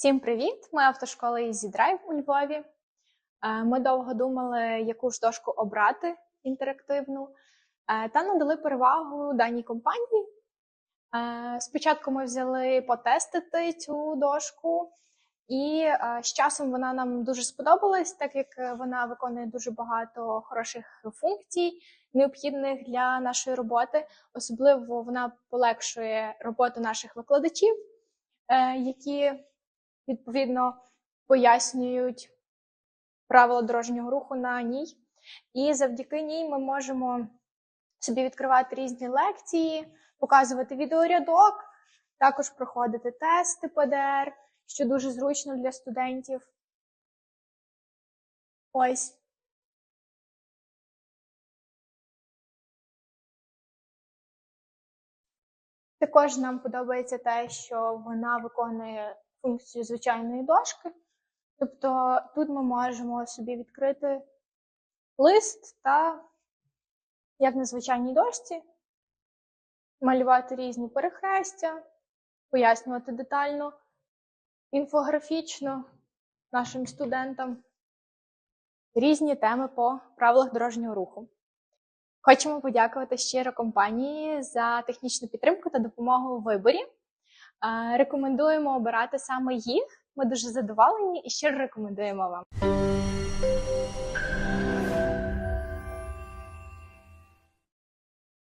Всім привіт! Ми автошкола Easy Drive у Львові. Е, Ми довго думали, яку ж дошку обрати інтерактивну, е, та надали перевагу даній компанії. Е, Спочатку ми взяли потестити цю дошку, і з часом вона нам дуже сподобалась, так як вона виконує дуже багато хороших функцій, необхідних для нашої роботи. Особливо вона полегшує роботу наших викладачів, які відповідно пояснюють правила дорожнього руху на ній. І завдяки ній ми можемо собі відкривати різні лекції, показувати відеорядок, також проходити тести ПДР, що дуже зручно для студентів. Ось. Також нам подобається те, що вона виконує функцію звичайної дошки. Тобто тут ми можемо собі відкрити лист та, як на звичайній дошці, малювати різні перехрестя, пояснювати детально, інфографічно нашим студентам різні теми по правилах дорожнього руху. Хочемо подякувати щиро компанії за технічну підтримку та допомогу у виборі. Рекомендуємо обирати саме їх. Ми дуже задоволені і щиро рекомендуємо вам.